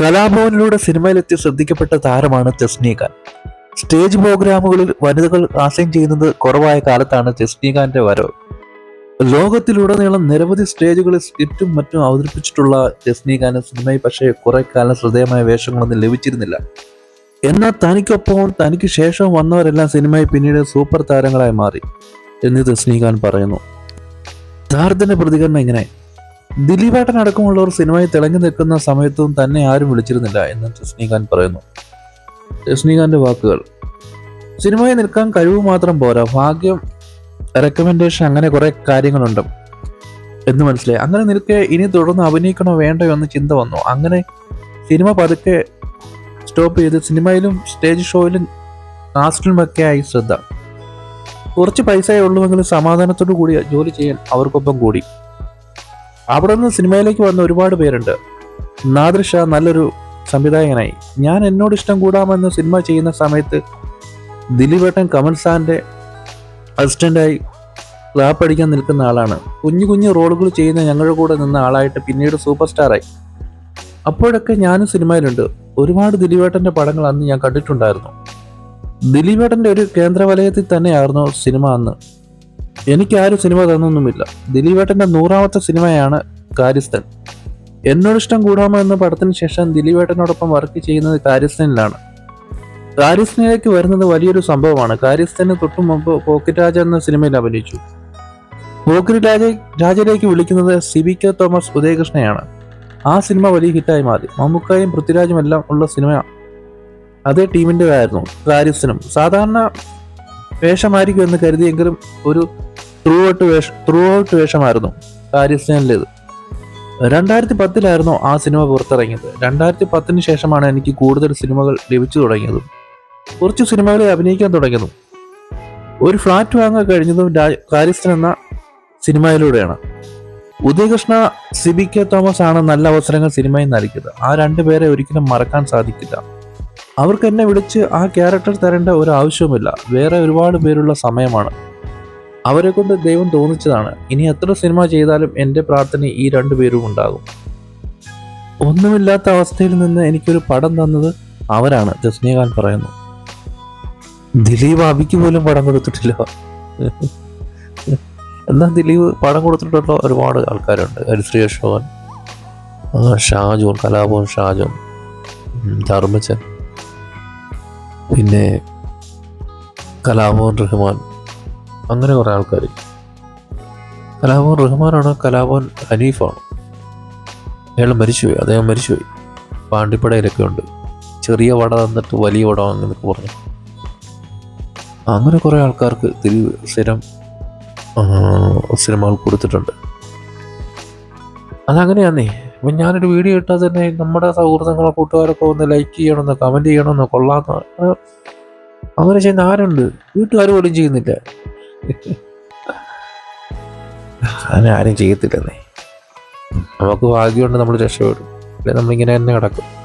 കലാഭവനിലൂടെ സിനിമയിലെത്തി ശ്രദ്ധിക്കപ്പെട്ട താരമാണ് തെസ്നിഖാൻ സ്റ്റേജ് പ്രോഗ്രാമുകളിൽ വനിതകൾ ആശയം ചെയ്യുന്നത് കുറവായ കാലത്താണ് തെസ്നിഖാന്റെ വരവ്. ലോകത്തിലുടനീളം നിരവധി സ്റ്റേജുകളിൽ സ്കിറ്റും മറ്റും അവതരിപ്പിച്ചിട്ടുള്ള തെസ്നിഖാന് സിനിമയിൽ പക്ഷേ കുറെ കാലം ശ്രദ്ധേയമായ വേഷങ്ങളൊന്നും ലഭിച്ചിരുന്നില്ല. എന്നാൽ തനിക്കൊപ്പവും തനിക്ക് ശേഷം വന്നവരെല്ലാം സിനിമയിൽ പിന്നീട് സൂപ്പർ താരങ്ങളായി മാറി എന്ന് തെസ്നിഖാൻ പറയുന്നു. താരത്തിന്റെ പ്രതികരണം ഇങ്ങനെ. ദിലീപേട്ടൻ അടക്കമുള്ളവർ സിനിമയിൽ തിളങ്ങി നിൽക്കുന്ന സമയത്തും തന്നെ ആരും വിളിച്ചിരുന്നില്ല എന്ന് രശ്നികാന്ത് പറയുന്നു. രശ്നികാന്ത് വാക്കുകൾ സിനിമയിൽ നിൽക്കാൻ കഴിവ് മാത്രം പോരാ. ഭാഗ്യം റെക്കമെൻഡേഷൻ അങ്ങനെ കുറേ കാര്യങ്ങളുണ്ട് എന്ന് മനസ്സിലായി. അങ്ങനെ നിൽക്കെ ഇനി തുടർന്ന് അഭിനയിക്കണോ വേണ്ടോ എന്ന് ചിന്ത വന്നു. അങ്ങനെ സിനിമ പതുക്കെ സ്റ്റോപ്പ് ചെയ്ത് സിനിമയിലും സ്റ്റേജ് ഷോയിലും കാസ്റ്റിലുമൊക്കെ ആയി ശ്രദ്ധ. കുറച്ച് പൈസയേ ഉള്ളുവെങ്കിലും സമാധാനത്തോടു കൂടി ജോലി ചെയ്യാൻ അവർക്കൊപ്പം കൂടി. അവിടെ നിന്ന് സിനിമയിലേക്ക് വന്ന ഒരുപാട് പേരുണ്ട്. നാദൃഷ നല്ലൊരു സംവിധായകനായി. ഞാൻ എന്നോട് ഇഷ്ടം കൂടാമെന്ന് സിനിമ ചെയ്യുന്ന സമയത്ത് ദിലീപേട്ടൻ കമൽ സാറിന്റെ അസിസ്റ്റന്റായി ക്ലാപ്പ് അടിക്കാൻ നിൽക്കുന്ന ആളാണ്. കുഞ്ഞു കുഞ്ഞു റോളുകൾ ചെയ്യുന്ന ഞങ്ങളുടെ കൂടെ നിന്ന ആളായിട്ട് പിന്നീട് സൂപ്പർ സ്റ്റാറായി അപ്പോഴൊക്കെ ഞാനും സിനിമയിലുണ്ട്. ഒരുപാട് ദിലീപേട്ടന്റെ പടങ്ങൾ അന്ന് ഞാൻ കണ്ടിട്ടുണ്ടായിരുന്നു. ദിലീപേട്ടന്റെ ഒരു കേന്ദ്രവലയത്തിൽ തന്നെയായിരുന്നു സിനിമ അന്ന്. എനിക്ക് ആരും സിനിമ തന്നൊന്നുമില്ല. ദിലീപേട്ടന്റെ നൂറാമത്തെ സിനിമയാണ് കാര്യസ്ഥൻ. എന്നോട് ഇഷ്ടം കൂടാമോ എന്ന പടത്തിന് ശേഷം ദിലീപേട്ടനോടൊപ്പം വർക്ക് ചെയ്യുന്നത് കാര്യസ്ഥനിലാണ്. കാര്യസ്ഥനിലേക്ക് വരുന്നത് വലിയൊരു സംഭവമാണ്. കാര്യസ്ഥന് തൊട്ടു മുമ്പ് പോക്കറ്റ് രാജ എന്ന സിനിമയിൽ അഭിനയിച്ചു. പോക്കറ്റ് രാജ രാജയിലേക്ക് വിളിക്കുന്നത് സിബി കെ തോമസ് ഉദയകൃഷ്ണയാണ്. ആ സിനിമ വലിയ ഹിറ്റായി മാറി. മമ്മൂക്കായും പൃഥ്വിരാജും എല്ലാം ഉള്ള സിനിമ അതേ ടീമിന്റെതായിരുന്നു. കാര്യസ്ഥനും സാധാരണ വേഷമായിരിക്കും എന്ന് കരുതിയെങ്കിലും ഒരു ത്രൂ ഔട്ട് വേഷം ത്രൂ ഔട്ട് വേഷമായിരുന്നു കാര്യസ്ഥനിലേത് രണ്ടായിരത്തി പത്തിലായിരുന്നു ആ സിനിമ പുറത്തിറങ്ങിയത്. രണ്ടായിരത്തി പത്തിന് ശേഷമാണ് എനിക്ക് കൂടുതൽ സിനിമകൾ ലഭിച്ചു തുടങ്ങിയതും കുറച്ച് സിനിമകളിൽ അഭിനയിക്കാൻ തുടങ്ങിയതും. ഒരു ഫ്ലാറ്റ് വാങ്ങാൻ കഴിഞ്ഞതും കാര്യസ്ഥൻ എന്ന സിനിമയിലൂടെയാണ്. ഉദയകൃഷ്ണ സിബി കെ തോമസ് ആണ് നല്ല അവസരങ്ങൾ സിനിമയിൽ നൽകിയത്. ആ രണ്ടുപേരെ ഒരിക്കലും മറക്കാൻ സാധിക്കില്ല. അവർക്ക് എന്നെ വിളിച്ച് ആ ക്യാരക്ടർ തരേണ്ട ഒരു ആവശ്യവുമില്ല. വേറെ ഒരുപാട് പേരുള്ള സമയമാണ്. അവരെ കൊണ്ട് ദൈവം തോന്നിച്ചതാണ്. ഇനി എത്ര സിനിമ ചെയ്താലും എന്റെ പ്രാർത്ഥന ഈ രണ്ടു പേരും ഉണ്ടാകും. ഒന്നുമില്ലാത്ത അവസ്ഥയിൽ നിന്ന് എനിക്കൊരു പടം തന്നത് അവരാണ് രജനീകാന്ത് പറയുന്നു. ദിലീപ് അബിക്ക് പോലും പടം കൊടുത്തിട്ടില്ല. എന്നാൽ ദിലീപ് പടം കൊടുത്തിട്ടുള്ള ഒരുപാട് ആൾക്കാരുണ്ട്. ഹരിശ്രീ അശോകൻ ഷാജു കലാഭവൻ ഷാജു ധർമ്മച്ചൻ. പിന്നെ കലാഭവൻ റഹ്മാൻ. അങ്ങനെ കുറേ ആൾക്കാർ കലാഭവൻ റഹ്മാനാണ് കലാഭവൻ ഹനീഫാണ്. അയാൾ മരിച്ചുപോയി അദ്ദേഹം മരിച്ചുപോയി. പാണ്ടിപ്പടയിലൊക്കെ ഉണ്ട്. ചെറിയ വട തന്നിട്ട് വലിയ വട അങ്ങനെയൊക്കെ പറഞ്ഞു. അങ്ങനെ കുറേ ആൾക്കാർക്ക് തിരി സ്ഥിരം സിനിമകൾ കൊടുത്തിട്ടുണ്ട്. അതങ്ങനെയാന്നേ. ഇപ്പം ഞാനൊരു വീഡിയോ ഇട്ടാൽ തന്നെ നമ്മുടെ സൗഹൃദങ്ങളോ കൂട്ടുകാരൊക്കെ ഒന്ന് ലൈക്ക് ചെയ്യണമെന്നോ കമന്റ് ചെയ്യണമെന്നോ കൊള്ളാമെന്നോ. അങ്ങനെ ചെയ്യുന്ന ആരുണ്ട്? വീട്ടുകാർ പോലും ചെയ്യുന്നില്ല. അങ്ങനെ ആരും ചെയ്യത്തില്ലെന്നേ. നമുക്ക് ഭാഗ്യമുണ്ട് നമ്മൾ രക്ഷപ്പെടും അല്ലെ? നമ്മളിങ്ങനെ തന്നെ കിടക്കും.